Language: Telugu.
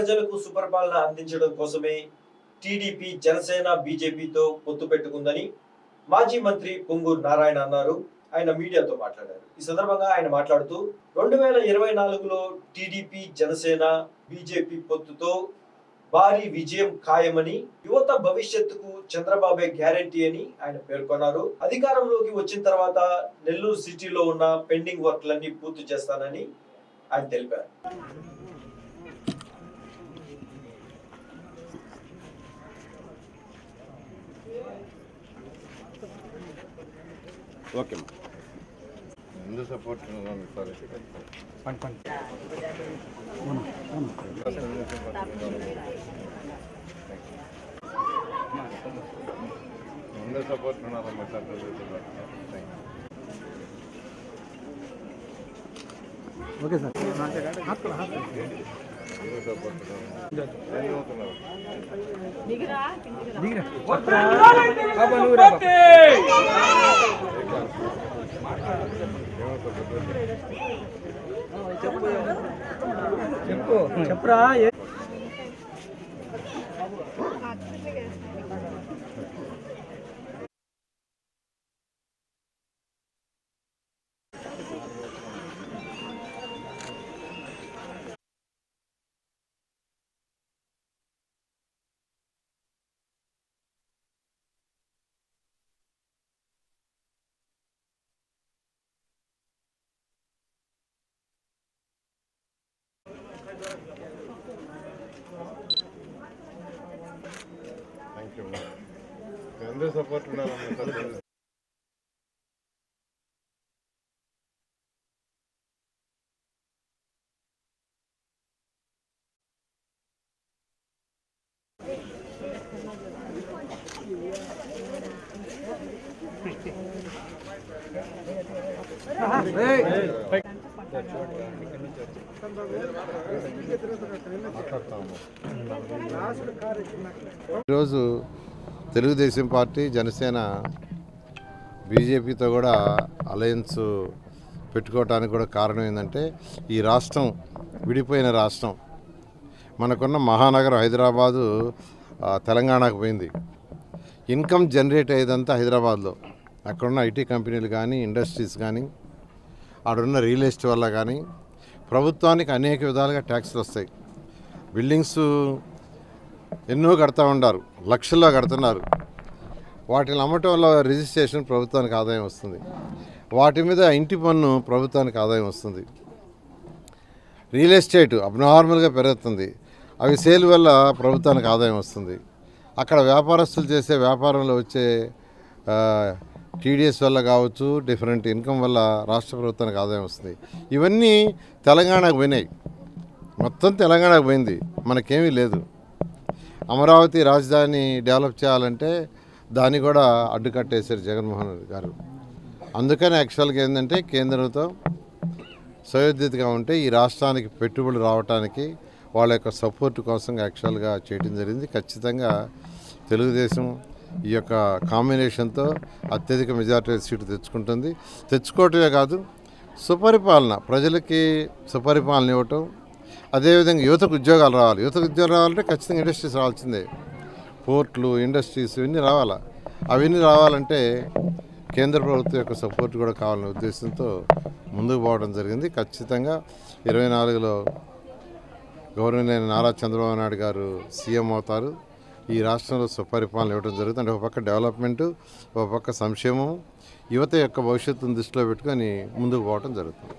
ప్రజలకు సుపరిపాలన అందించడం కోసమే టీడీపీ జనసేన బీజేపీతో పొత్తు పెట్టుకుందని మాజీ మంత్రి పొంగూరు నారాయణ అన్నారు. ఆయన మీడియాతో మాట్లాడారు. ఈ సందర్భంగా ఆయన మాట్లాడుతూ రెండు వేల ఇరవై నాలుగులో టీడీపీ జనసేన బీజేపీ పొత్తుతో భారీ విజయం ఖాయమని యువత భవిష్యత్తుకు చంద్రబాబే గ్యారంటీ అని ఆయన పేర్కొన్నారు. అధికారంలోకి వచ్చిన తర్వాత నెల్లూరు సిటీలో ఉన్న పెండింగ్ వర్క్లన్నీ పూర్తి చేస్తానని ఆయన తెలిపారు. ఓకే ఎందుకు సపోర్ట్ సారీ. ముందు సపోర్ట్ ఉన్నారమ్మా సార్ ఓకే సార్. సపోర్ట్ ఏమవుతున్నారు చెప్పరా? థ్యాంక్ యూ అందరూ సపోర్ట్ ఉన్నారమ్మా సార్ ఈరోజు తెలుగుదేశం పార్టీ జనసేన బీజేపీతో కూడా అలయన్స్ పెట్టుకోవడానికి కూడా కారణం ఏంటంటే ఈ రాష్ట్రం విడిపోయిన రాష్ట్రం. మనకున్న మహానగరం హైదరాబాదు తెలంగాణకు పోయింది. ఇన్కమ్ జనరేట్ అయ్యేదంతా హైదరాబాద్లో. అక్కడున్న ఐటీ కంపెనీలు కానీ ఇండస్ట్రీస్ కానీ ఆడున్న రియల్ ఎస్టేట్ వల్ల కానీ ప్రభుత్వానికి అనేక విధాలుగా ట్యాక్స్లు వస్తాయి. బిల్డింగ్స్ ఎన్నో కడతా ఉంటారు లక్షల్లో కడుతున్నారు. వాటిని అమ్మటం వల్ల రిజిస్ట్రేషన్ ప్రభుత్వానికి ఆదాయం వస్తుంది. వాటి మీద ఇంటి పన్ను ప్రభుత్వానికి ఆదాయం వస్తుంది. రియల్ ఎస్టేట్ అబ్నార్మల్గా పెరుగుతుంది. అవి సేల్ వల్ల ప్రభుత్వానికి ఆదాయం వస్తుంది. అక్కడ వ్యాపారస్తులు చేసే వ్యాపారంలో వచ్చే టీడీఎస్ వల్ల కావచ్చు డిఫరెంట్ ఇన్కమ్ వల్ల రాష్ట్ర ప్రభుత్వానికి ఆదాయం వస్తుంది. ఇవన్నీ తెలంగాణకు పోయినాయి. మొత్తం తెలంగాణకు పోయింది. మనకేమీ లేదు. అమరావతి రాజధాని డెవలప్ చేయాలంటే దాన్ని కూడా అడ్డుకట్టేశారు జగన్మోహన్ రెడ్డి గారు. అందుకని యాక్చువల్గా ఏంటంటే కేంద్రంతో సయోధ్యతగా ఉంటే ఈ రాష్ట్రానికి పెట్టుబడులు రావడానికి వాళ్ళ యొక్క సపోర్ట్ కోసం యాక్చువల్గా చేయడం జరిగింది. ఖచ్చితంగా తెలుగుదేశం ఈ యొక్క కాంబినేషన్తో అత్యధిక మెజార్టీ సీటు తెచ్చుకుంటుంది. తెచ్చుకోవటమే కాదు సుపరిపాలన ప్రజలకి సుపరిపాలన ఇవ్వటం అదేవిధంగా యువతకు ఉద్యోగాలు రావాలి. యువతకు ఉద్యోగాలు రావాలంటే ఖచ్చితంగా ఇండస్ట్రీస్ రావాల్సిందే. పోర్ట్లు ఇండస్ట్రీస్ ఇవన్నీ రావాలా? అవన్నీ రావాలంటే కేంద్ర ప్రభుత్వం యొక్క సపోర్ట్ కూడా కావాలనే ఉద్దేశంతో ముందుకు పోవడం జరిగింది. ఖచ్చితంగా ఇరవై నాలుగులో గవర్నర్ నారా చంద్రబాబు నాయుడు గారు సీఎం అవుతారు. ఈ రాష్ట్రంలో సుపరిపాలన ఇవ్వడం జరుగుతుంది. అంటే ఒక పక్క డెవలప్మెంటు ఒక పక్క సంక్షేమం యువత యొక్క భవిష్యత్తును దృష్టిలో పెట్టుకొని ముందుకు పోవడం జరుగుతుంది.